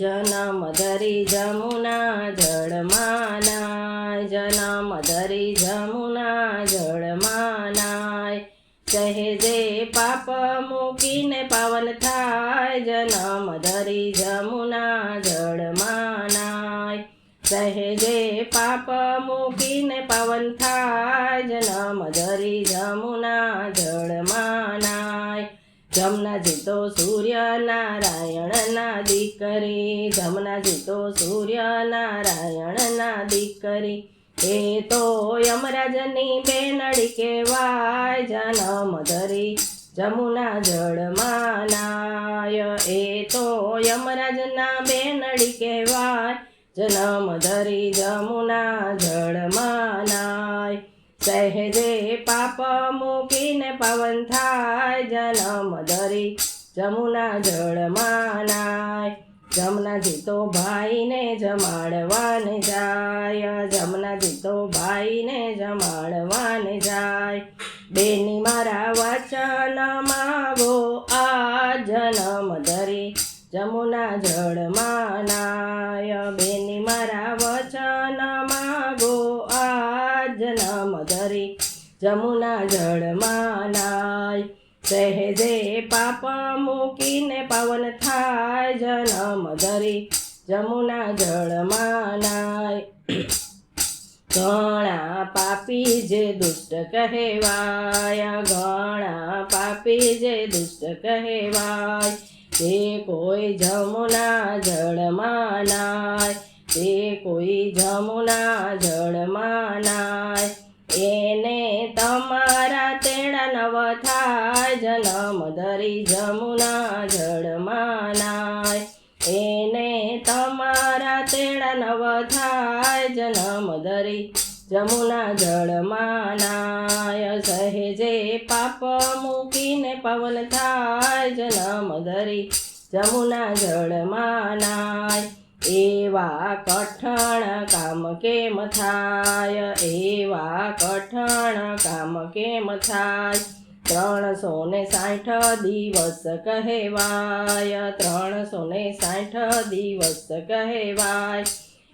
જનમ ધરી જમુના જળમાનાય, જનમ ધરી જમુના જળમાનાય. સહેજે પાપ મૂકીને પાવન થાય, જનમ ધરી જમુના જળમાનાય. સહેજે પાપ મૂકીને પાવન થાય, જનમ ધરી જમુના જળમાં નાય જમનાજી તો સૂર્યનારાયણના દીકરી જમનાજી તો સૂર્યનારાયણના દીકરી. એ તો યમરાજની બેનડી કહેવાય, જન્મ ધરી જમુના જળમાં નાય એ તો યમરાજના બેનડી કહેવાય, જન્મ ધરી જમુના જળમાં નાય સહેજે પાપ મૂકીને પવન થાય, જન્મ ધરી જમુના જળમાં નાય. જમનાજી તો ભાઈને જમાડવાને જાય જમનાજી તો ભાઈને જમાડવાને જાય. બેની મારા વચન માગો, આ જન્મ ધરી જમુના જળમાં નાય. ધરી જમુના જળમાં નાય. સહેજે પાપ મૂકીને પવન થાય, જનમ ધરી જમુના જળમાં નાય. ઘણા પાપી જે દુષ્ટ કહેવાય ઘણા પાપી જે દુષ્ટ કહેવાય. તે કોઈ જમુના જળમાં નાય, તે કોઈ જમુના નાય એને તમારા તેડા નવ થાય. જન્મ ધરી જમુના જળમાં નાય એને તમારા તેડા નવ થાય. જન્મ ધરી જમુના જળમાં નાય સહેજે પાપ મૂકીને પવન થાય. જન્મ ધરી જમુના જળમાં નાય એવા કઠણ કામ કેમ થાય? એવા કઠણ કામ કેમ થાય? ત્રણસો ને સાઠ દિવસ કહેવાય, ત્રણસો ને સાઠ દિવસ કહેવાય.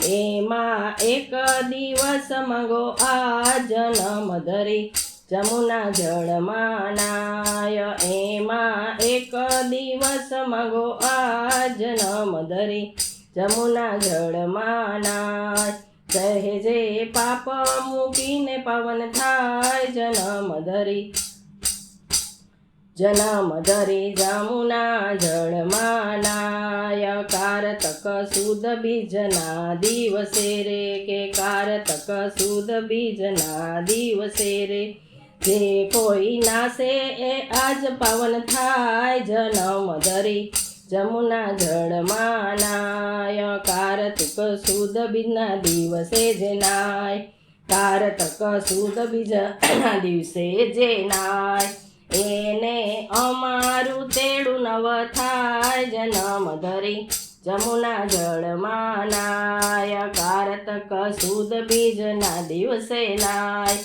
એમાં એક દિવસ મગો આ જન્મ ધરી જમુના જળમાં નાય એમાં એક દિવસ મગો આ જન્મ ધરી જમુના જળમાં નાશ સહેજે પાપ મૂકીને પવન થાય જન્મ ધરી જન્મ ધરી જમુના જળમાં નાય કારતક સુદ બીજના દિવસે રે કે કારતક સુદ બીજના દિવસે રે. જે કોઈ નાસે એ આજ પાવન થાય જન્મ ધરી જમુના જળમાં નાય, કારતક સુદ બીજના દિવસે જે નાય. કારતક સુદ બીજના દિવસે જે નાય. એને અમારું તેડું નવ થાય, જન્મ ધરી જમુના જળમાં નાય. કારતક સુદ બીજના દિવસે નાય.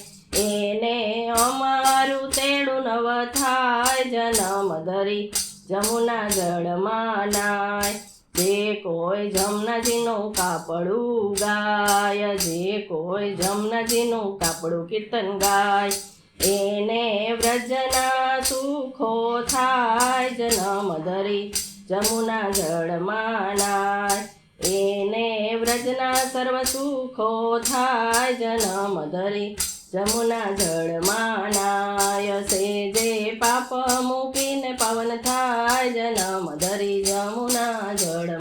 એને અમારું તેડું નવ થાય, જન્મ ધરી જમુના જળમાં નાય જે કોઈ જમનાજીનું કાપડું ગાય, જે કોઈ જમનાજીનું કાપડું કીર્તન ગાય. એને વ્રજના સુખો થાય, જન્મ ધરી જમુના જળમાં નાય એને વ્રજના સર્વ સુખો થાય, જન્મ ધરી જમુના જળમાં નાય સે જે પાપ મૂકીને પવન થાય જન્મ ધરી જમુના જળ